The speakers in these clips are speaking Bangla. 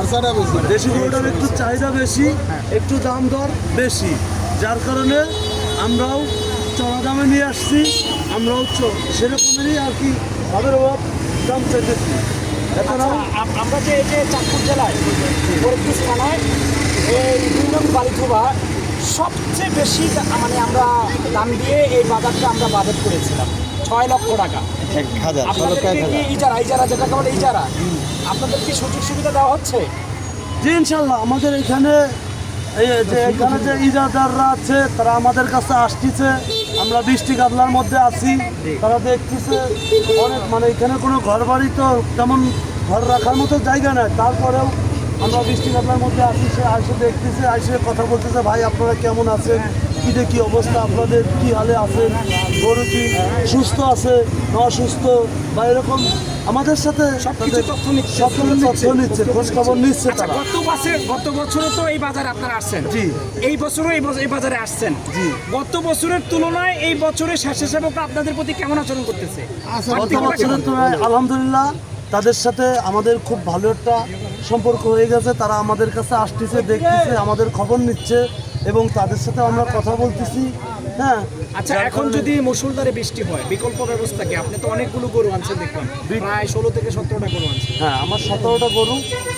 খরচাটা বেশি। দেশি গরুটার একটু চাহিদা বেশি একটু দাম দর বেশি। যার কারণে আমরাও চড়া দামে নিয়ে আসছি আমরাও সেরকমেরই আর কি ভাবের অভাব দাম চাইতেছি। এছাড়াও আমরা যে এই যে চাঁদপুর জেলায় ফরিদপুর থানায় এই দুই নং বালিথোবা সবচেয়ে বেশি মানে আমরা দাম দিয়ে এই বাজারটা আমরা বাজার করেছিলাম। ছয় লক্ষ টাকা। এক হাজার ইজারা ইজারা যেটাকে বলে ইজারা আপনাদের কি সুযোগ সুবিধা দেওয়া হচ্ছে? জি ইনশাল্লাহ আমাদের এখানে এই যে এখানে যে ইজাদাররা আছে তারা আমাদের কাছে আসতেছে। আমরা বৃষ্টি গাবলার মধ্যে আছি তারা দেখতেছে অনেক মানে এখানে কোনো ঘর বাড়ি তো তেমন ঘর রাখার মতো জায়গা নাই। তারপরেও আমরা বৃষ্টি গাবলার মধ্যে আছি সে আসে দেখতেছে আসে কথা বলতেছে ভাই আপনারা কেমন আছেন? কী দেখি অবস্থা? আপনাদের কি হালে আছেন? গরু কি সুস্থ আছে না অসুস্থ বা এরকম আমাদের সাথে সবকিছু তথ্য নিচ্ছে। তথ্য নিচ্ছে। খোঁজ খবর নিচ্ছে আচ্ছা তারা। গত বছর গত বছরও তো এই বাজারে আপনারা আসছেন। জি। এই বছরও এই বাজারে আসছেন। জি। গত বছরের তুলনায় এই স্বেচ্ছাসেবক আপনাদের প্রতি কেমন আচরণ করতেছে? গত বছরের তুলনায় আলহামদুলিল্লাহ তাদের সাথে আমাদের খুব ভালো একটা সম্পর্ক হয়ে গেছে। তারা আমাদের কাছে আসতেছে দেখতেছে আমাদের খবর নিচ্ছে। এবং তাদের সাথে আমরা কথা বলতেছি হ্যাঁ। আচ্ছা এখন যদি মুসুলধারে বৃষ্টি হয় বিকল্প ব্যবস্থা কি? আপনি তো অনেকগুলো গরু আনছেন দেখলাম। প্রায় ষোলো থেকে সতেরোটা গরু আনছেন। হ্যাঁ আমার সতেরোটা গরু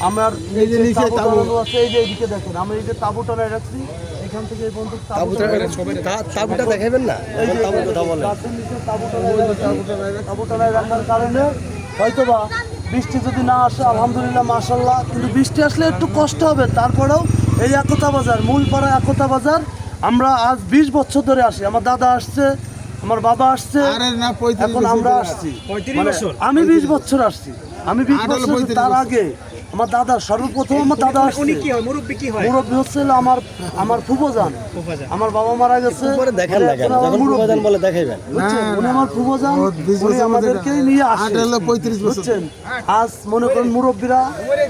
আমার এই যে নিচে তাঁবু। আছে এই যে এইদিকে দেখেন আমি এই যে তাবু টানায় রাখছি এখান থেকে এই পর্যন্ত তাবুটা দেখাবেন না? এই যে গাছের নিচে তাঁবু রাখছি। রাখার কারণে হয়তোবা বৃষ্টি যদি না আসে আলহামদুলিল্লাহ মাশাল্লাহ কিন্তু বৃষ্টি আসলে একটু কষ্ট হবে তারপরেও এই একতা বাজার মূল পাড়া একতা বাজার। আমরা আজ বিশ বছর ধরে আসি। আমার দাদা আসছে আমার বাবা আসছে। আরে না পঁয়ত্রিশ এখন আমরা আসছি। মানে বছর? আমি বিশ বছর আসছি। আমি বিশ বছর তার আগে আমার দাদা সর্বপ্রথম আমার দাদা আসছে। কি মুরব্বী কি হয়? মুরব্বী হচ্ছে আমার আমার ফুফোজান। আমার বাবা মারা গেছে। দেখেন বলে দেখাইবেন। উনি আমার ফুফোজান। উনি বছর আমাদেরকেই নিয়ে আট আসে পঁয়ত্রিশ বছর। বুঝছেন? আজ মনে করেন মুরব্বীরা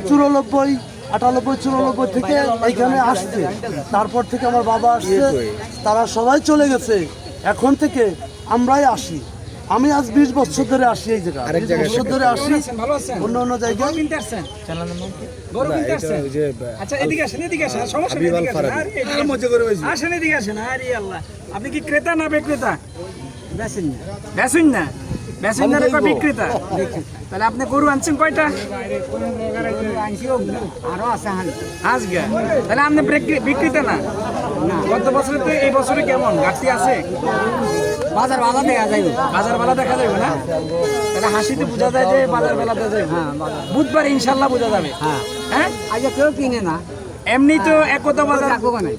চুরানব্বই আটানব্বই চুরানব্বই থেকে এইখানে আসছে। তারপর থেকে আমার বাবা আসছে তারা সবাই চলে গেছে। এখন থেকে আমরাই আসি। আমি আজ বিশ বছর ধরে আসি এই জায়গা বিশ বছর ধরে আসি অন্য অন্য জায়গায়। আচ্ছা আপনি কি ক্রেতা না বিক্রেতা? বেচেন না। বেচুন না? কয় বিক্রেতা? তাহলে আপনি গরু আনছেন কয়টা? আরও আছে আজকে তাহলে আপনি বিক্রেতা না? গত বছরে তো এই বছরে কেমন? ঘাটতি আছে? বাজার বাজার দেখা যাইব। বাজার বেলা দেখা যাবে না? তাহলে হাসিতে বোঝা যায় যে বাজার বেলা দেখা যাবে হ্যাঁ বুধবার ইনশাল্লাহ বোঝা যাবে। হ্যাঁ। হ্যাঁ? আজ কেউ কিনে না। এমনি তো একতা বাজার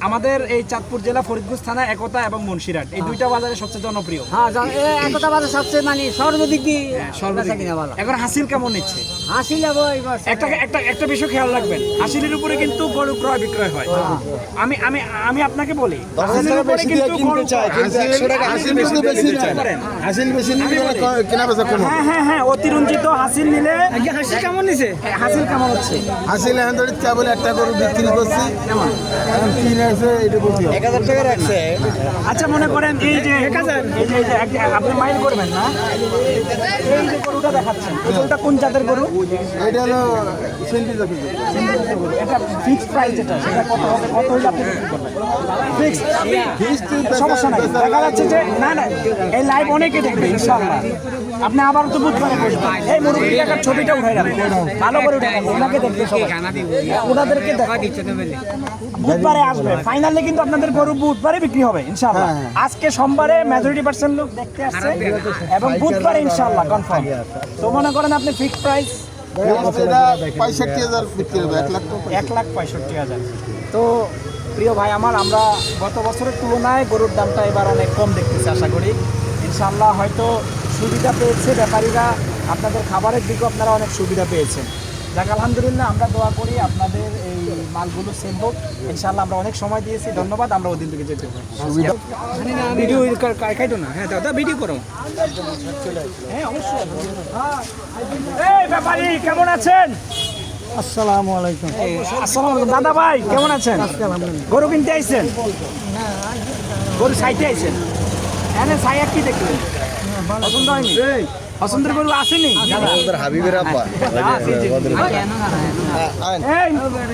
আমাদের এই চাঁদপুর জেলা ফরিদপুর থানা একতা এবং মুন্সিরাট এই দুইটা বাজারে সবচেয়ে জনপ্রিয়। হ্যাঁ একতা বাজার সবচেয়ে মানে সর্বদিক দিয়ে সর্বদিক বেচা এখন হাসিল কেমন নিচ্ছে? হাসি যাব একটা একটা একটা বিষয় খেয়াল রাখবেন। হাসিলের উপরে কিন্তু গরু ক্রয় বিক্রয় হয়। আমি আমি আমি আপনাকে বলি হাসিলের উপরে কিন্তু গরু হাসিল বেশি বেশি হাসিল বেশি নিলে কেনা বেচা কম হ্যাঁ হ্যাঁ হ্যাঁ অতিরঞ্জিত হাসিল নিলে হাসিল কেমন নিছে? হাসিল কেমন হচ্ছে? হাসিল এখন ধরে চা বলে একটা গরু বিক্রি করছি। এখন তিন আছে এটা বলতে হবে। এক হাজার টাকা রাখছে। আচ্ছা মনে করেন এই যে এই যে এই যে আপনি মাইল করবেন না? এই যে গরুটা দেখাচ্ছেন গরুটা কোন জাতের গরু? এটা হলো সেন্টি জাতের এটা ফিক্সড প্রাইস যেটা সেটা কত হবে কত হলে আপনি বিক্রি করবেন? ফিক্সড Fixed সমস্যা নাই। দেখা যাচ্ছে যে না না এই লাইভ অনেকে দেখবে ইনশাআল্লাহ। আপনি আবার তো বুধবারে বসবেন। এই মুরব্বী কাকার ছবিটা উঠাই রাখবেন ভালো করে রাখবেন ওনাকে দেখবে সবাই। ওনাদেরকে দেখা। বুধবারে আসবে। ফাইনালে কিন্তু আপনাদের গরু বুধবারে বিক্রি হবে ইনশাআল্লাহ। আজকে সোমবারে মেজরিটি পার্সেন্ট লোক দেখতে আসছে। এবং বুধবারে ইনশাআল্লাহ কনফার্ম তো মনে করেন আপনি ফিক্সড প্রাইস পঁয়ষট্টি হাজার বিক্রি হবে এক লাখ এক লাখ পঁয়ষট্টি হাজার। তো প্রিয় ভাই আমার আমরা গত বছরের তুলনায় গরুর দামটা এবার অনেক কম দেখতেছি আশা করি। ইনশাল্লাহ হয়তো সুবিধা পেয়েছে ব্যাপারীরা আপনাদের খাবারের দিকেও আপনারা অনেক সুবিধা পেয়েছেন। যাক আলহামদুলিল্লাহ আমরা দোয়া করি আপনাদের মালগুলো সেল হোক। ইনশাল্লাহ আমরা অনেক সময় দিয়েছি ধন্যবাদ আমরা ওদিন থেকে যেতে পারি। ভিডিও খাইতো না হ্যাঁ দাদা ভিডিও করো। হ্যাঁ অবশ্যই। এই ব্যাপারী কেমন আছেন? আসসালামু আলাইকুম। আসসালামু আলাইকুম। দাদা ভাই কেমন আছেন? গরু কিনতে আইছেন? গরু সাইতে আইছেন? এনে সাইয়া কি দেখলেন? পছন্দ হয়নি? পছন্দের গরু আসেনি? হাবিবের আব্বা।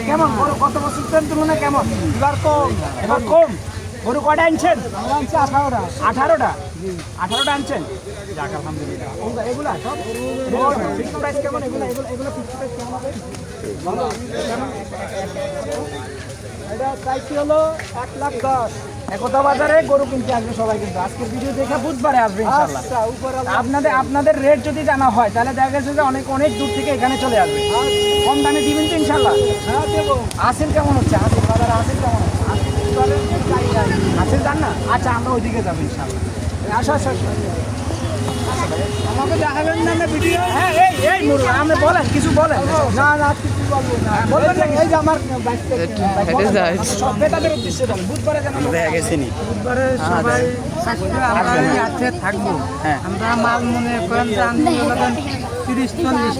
কেমন? কত বছর ধরে তুলনায় কেমন? এবার তো এবার কম। গরু কয়টা আনছেন? আঠারোটা। আঠারোটা আঠারোটা আনছেন? যাক আলহামদুলিল্লাহ এগুলা- এগুলা সব প্রাইস কেমন? এগুলা এগুলো এগুলো প্রাইস কেমন হবে? এটা চাইছি হলো? এক লাখ দশ। একতা বাজারে গরু কিনতে আসবে সবাই কিন্তু। আজকের ভিডিও দেখে বুধবারে আসবে ইনশাল্লাহ আপনাদের আপনাদের রেট যদি জানা হয় তাহলে দেখা গেছে যে অনেক অনেক দূর থেকে এখানে চলে আসবে। কম দামে দিবেন তো ইনশাল্লাহ হ্যাঁ দেবো। আসেন কেমন হচ্ছে? আসেন বাজারে আসেন কেমন? হচ্ছে আসেন যান না? আচ্ছা আমরা ওইদিকে যাব ইনশাল্লাহ আসো আসো। আমাকে দেখাবেন না না ভিডিও হ্যাঁ এই এই মুরু আপনি বলেন কিছু বলেন। না না কিছু বলব না। বলবেন না এই যে আমার বাইক থেকে সব ক্রেতাদের উদ্দেশ্যে বলেন। বুধবারে যেন বুধবারে সবাই থাকবে আমরা আছে থাকব। আমরা মাল মনে করেন যে আমি তিরিশ চল্লিশ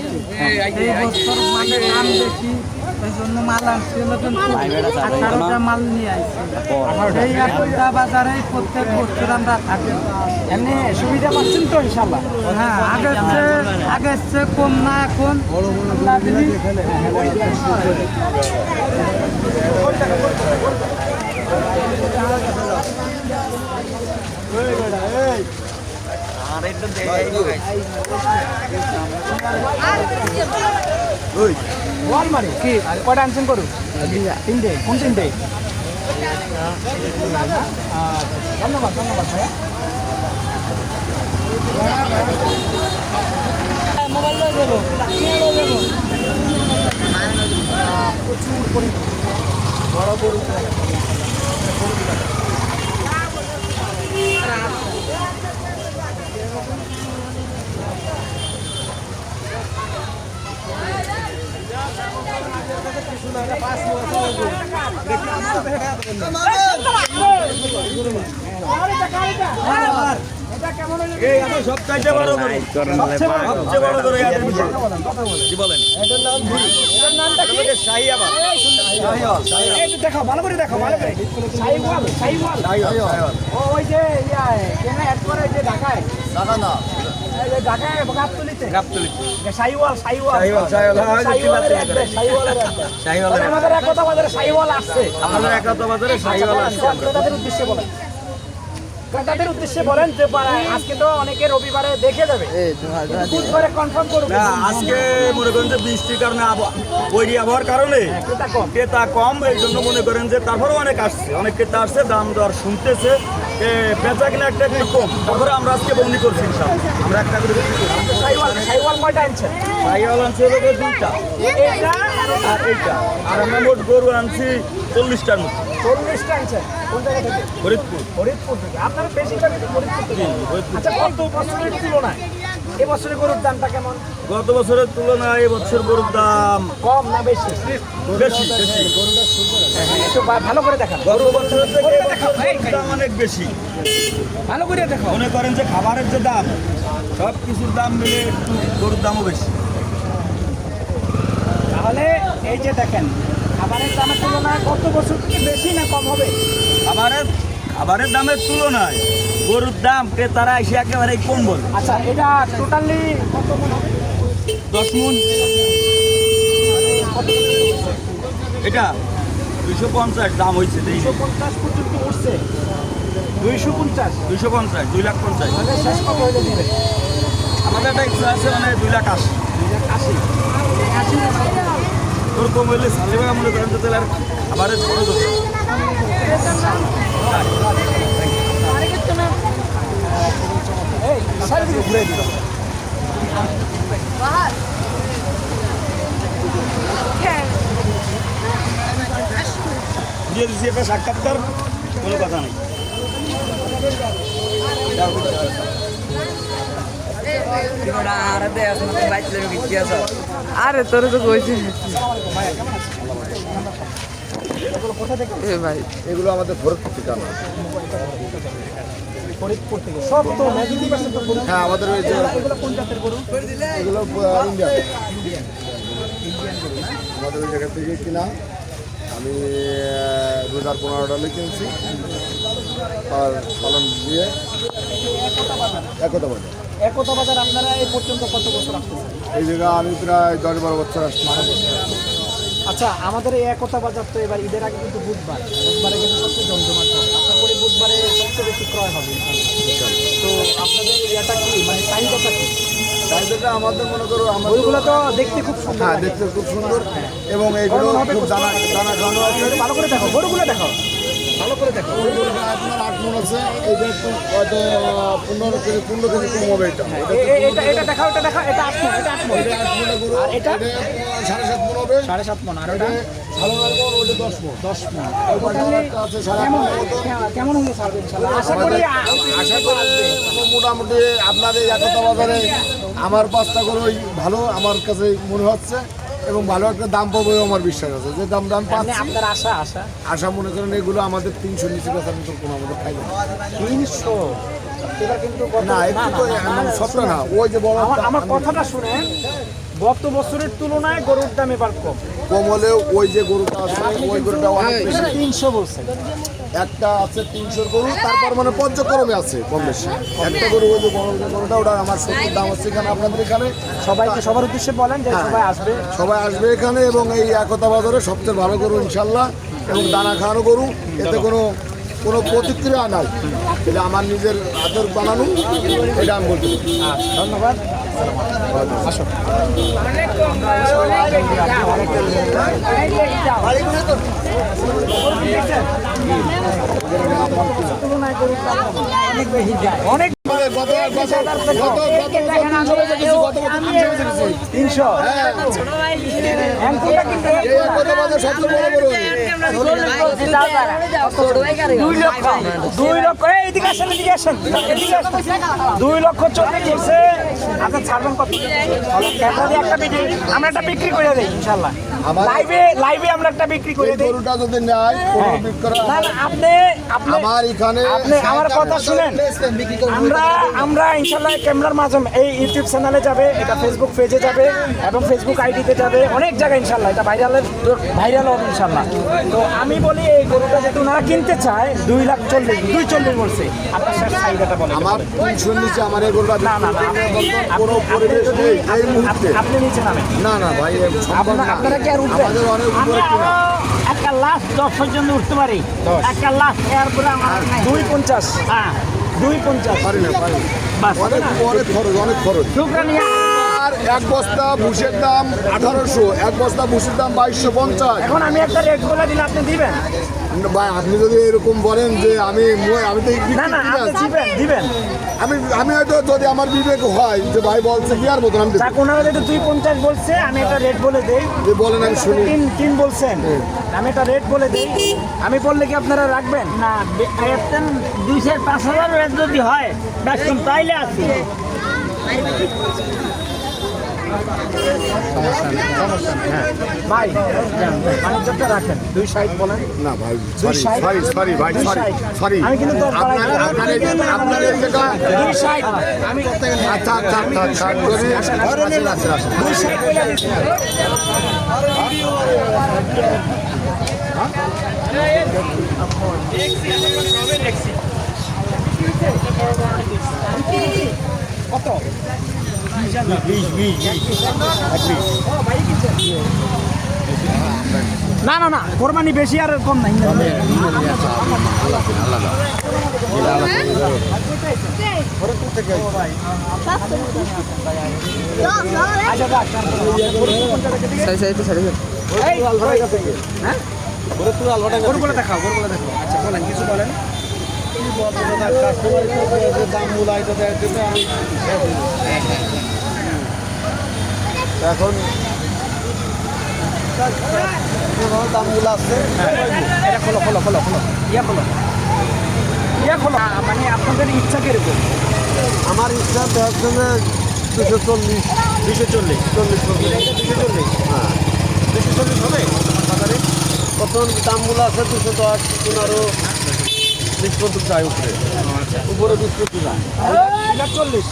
এই বছর মানে দাম বেশি এই জন্য মাল আনছি নতুন আঠারোটা মাল নিয়ে আসছি এই একটা বাজারে প্রত্যেক বছর আমরা থাকি। এমনি সুবিধা পাচ্ছেন তো ইনশাল্লাহ হ্যাঁ আগের চেয়ে আগের চেয়ে কম না এখন। ওয়ালমারি? কি? কয়টা আনছেন করু তিনটে। কোন তিনটে? ধন্যবাদ ধন্যবাদ ভাইয়া। কেমন হলো? বড় গরু সবচেয়ে বড় গরু। সবচেয়ে বড় গরু এটার ভিতরে। কি বলেন এটার নামটা কি? শাহী আবার এই যে দেখো ভালো করে দেখো ভালো করে সাইওয়াল সাইওয়াল ও ওই যে ইয়া কেন অ্যাড করে যে ঢাকায় টাকা না হ্যাঁ, উদ্দেশ্যে বলেন। যে আজকে তো অনেকে রবিবারে দেখে যাবে। বুধবারে কনফার্ম করুন না আজকে মনে করেন যে বৃষ্টির কারণে আবহাওয়া বৈরী আবহাওয়ার কারণে ক্রেতা কম এই জন্য মনে করেন যে তারপরেও অনেক আসছে। অনেক ক্রেতা আসছে দাম দর শুনতেছে। বেচা কিনা একটা একটু কম। তারপরে আমরা আজকে বন্দি করছি। আমরা একটা করে সাইওয়াল আনছি? হলো দুইটা। আর এইটা। আর আমরা মোট গরু আনছি চল্লিশটার মতো। চল্লিশটা আনছেন কোন জায়গা থেকে? ফরিদপুর। ফরিদপুর থেকে। আপনারা বেশিরভাগ ফরিদপুর আচ্ছা গত বছরের তুলনায় গরুর দামটা কেমন? গত বছরের তুলনায় এবছর গরুর দাম কম না বেশি? বেশি বেশি। একটু ভালো করে দেখান। থেকে দাম অনেক বেশি। ভালো করে দেখো মনে করেন যে খাবারের যে দাম সব কিছুর দাম মিলে একটু গরুর দামও বেশি। তাহলে এই যে দেখেন খাবারের দামের তুলনায় গত বছর থেকে বেশি না কম হবে? খাবারের খাবারের দামের তুলনায় গরুর দাম ক্রেতারা এসে একেবারে কম বলে। আচ্ছা এটা টোটালি কত মন হবে? দশ মন। এটা দুইশো পঞ্চাশ দাম হয়েছে দুইশো পঞ্চাশ পর্যন্ত উঠছে। দুইশো পঞ্চাশ? দুইশো পঞ্চাশ দুই লাখ পঞ্চাশ। শেষ কত হলে দিবে আমাদের একটা ইচ্ছা আছে মানে দুই লাখ আশি। আশি আশি? তোর কম হইলে সালিবা মনে করেন তাহলে আর খাবারের খরচ হচ্ছে এই ঘুরে দিল দিয়ে দিচ্ছি একটা সাক্ষাৎকার কোনো কথা নেই। আরে তোর তো কইছি। এ ভাই এগুলো আমাদের ফরিদপুর থেকে সব তো ফরিদপুর। হ্যাঁ আমাদের ওই যে এগুলো ইন্ডিয়া আমাদের ওই জায়গা থেকে কিনা। আমি দু হাজার পনেরোটা কিনছি। আর পালন দিয়ে একতা বাজার। একতা বাজার আপনারা এই পর্যন্ত কত বছর আসতেছেন এই জায়গা আমি প্রায় দশ বারো বছর আসছি আচ্ছা আমাদের এই একতা বাজার তো এবার ঈদের আগে কিন্তু বুধবার। বুধবারে কিন্তু সবচেয়ে জমজমাট হবে আশা করি বুধবারে সবচেয়ে বেশি ক্রয় হবে। তো আপনাদের ইয়েটা কি? মানে চাহিদাটা কি? আমাদের মনে করো ওইগুলো তো দেখতে খুব সুন্দর হ্যাঁ দেখতে খুব সুন্দর। এবং এইগুলো খুব দানা দানা খানো আছে। ভালো করে দেখো গরুগুলো দেখো। ভালো করে দেখো। ওই গরুটা আপনার আট মন আছে। এইটা একটু হয়তো পনেরো কেজি পনেরো কেজি কম হবে এটা। এ- এটা এটা দেখাও এটা দেখাও এটা আট মন এটা আট মন। এটা আট মনে গরু। এটা? এটা সাড়ে সাত মন হবে। সাড়ে সাত মন আর ওটা ভালো লাগবে ওটা দশ মন। দশ মন। ওই পাশে একটা আছে সাড়ে কেমন কেমন হলে ছাড়বে আশা করি আশা করি মোটামুটি আপনাদের এই একতা বাজারে আমার পাঁচটা গরুই ভালো আমার কাছে মনে হচ্ছে এবং ভালো একটা দাম পাবো আমার বিশ্বাস আছে। যে দাম দাম মানে পাচ্ছি আপনার আশা আশা? আশা মনে করেন এগুলো আমাদের তিনশো নিচে কথা মতো কোনো আমাদের খাইবে না। তিনশো? না একটু তো সত্য সবটা না ওই যে বড় আমার আমার কথাটা শুনেন। গত বছরের তুলনায় গরুর দাম এবার কম। কম হলেও ওই যে গরুটা আছে ওই গরুটা অনেক বেশি। তিনশো বলছেন। একটা আছে তিনশোর গরু তারপর মানে পর্যক্রমে আছে কম বেশি। একটা গরু ওই যে যে গরুটা ওটা আমার সত্যি দাম হচ্ছে এখানে আপনাদের এখানে সবাইকে সবার উদ্দেশ্যে বলেন যে সবাই আসবে। সবাই আসবে এখানে এবং এই একতা বাজারে সবচেয়ে ভালো গরু ইনশাল্লাহ এবং দানা খাওয়ানো গরু এতে কোনো কোনো প্রতিক্রিয়া নাই। এটা আমার নিজের হাতের বানানো এটা আমি বলতে ধন্যবাদ। অনেক গত গত গত গত তিনশো। দুই লক্ষ চলে গেছে দুই লক্ষ চল্লিশ আচ্ছা ছাড়বেন কত? একটা বিক্রি আমরা একটা বিক্রি করে দিই ইনশাল্লাহ লাইভে লাইভে আমরা একটা বিক্রি করে দিই। গরুটা যদি নেয় না না আপনি আপনি আমার এখানে আপনি আমার কথা শুনেন। আমরা আমরা ইনশাল্লাহ ক্যামেরার মাধ্যমে এই ইউটিউব চ্যানেলে যাবে এটা ফেসবুক পেজে যাবে এবং ফেসবুক আইডিতে যাবে অনেক জায়গায় ইনশাল্লাহ এটা ভাইরালের ভাইরাল হবে ইনশাল্লাহ তো আমি বলি এই গরুটা যেহেতু ওনারা কিনতে চায় দুই লাখ চল্লিশ দুই চল্লিশ বলছে। আপনার শেষ চাহিদাটা বলেন। আমার নিচে আমার এই গরুটা না না না কোনো পরিবেশ নেই এই মুহূর্তে। আপনি- নিচে নামেন। না না ভাই সম্ভব আপনারা না। আপনারা কি আর উঠবেন? আমাদের অনেক উপরে একটা লাখ দশ পর্যন্ত উঠতে পারি। একটা লাখ এরপরে আমার নাই। দুই পঞ্চাশ। হ্যাঁ দুই পঞ্চাশ। পারি না পারি অনেক অনেক খরচ অনেক খরচ। এক বস্তা ভুষের দাম আঠারোশো এক বস্তা ভুষের দাম বাইশশো পঞ্চাশ। এখন আমি একটা রেট বলে দিলে আপনি দিবেন? ভাই আপনি যদি এরকম বলেন যে আমি আমি তো দিবেন দিবেন। আমি আমি হয়তো যদি আমার বিবেক হয় যে ভাই বলছে কি আর মতন আমি ওনারা দুই পঞ্চাশ বলছে আমি একটা রেট বলে দেই। যে বলেন আমি শুনি। তিন তিন বলছেন। আমি একটা রেট বলে দিই। আমি বললে কি আপনারা রাখবেন? না একদম দুই চার পাঁচ হাজার রেট যদি হয় সরি ভাই সরি আপনার আপনার আপনার দুই সাইড আমি আচ্ছা আচ্ছা আচ্ছা কত না না না কোরবানি বেশি আর কম নাই। আচ্ছা হ্যাঁ দেখাও। আচ্ছা বলেন কিছু বলেন। এখন দামগুলো আছে এটা খোলো খোলো খোলো খোলো ইয়া খোলো ইয়া খোলো আ, মানে আপনাদের ইচ্ছা কীরকম আমার ইচ্ছা হচ্ছে যে দুশো চল্লিশ। দুশো চল্লিশ। চল্লিশ দুশো চল্লিশ হ্যাঁ। দুশো চল্লিশ হবে? প্রথম দামগুলো আছে দুশো দশ পনেরো। বিশ পর্যন্ত যায় উপরে। উপরে বিশ পর্যন্ত যায় চল্লিশ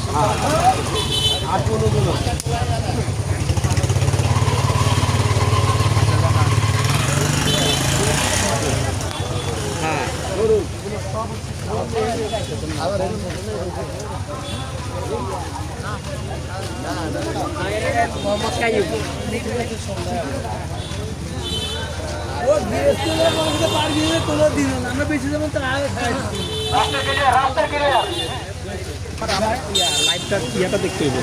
আর পনেরো মোহাম্মদ কাইয়ুব আমরা বেশি যেমন তার আগে খাইছি লাইভটা ইয়েটা দেখতে হইব।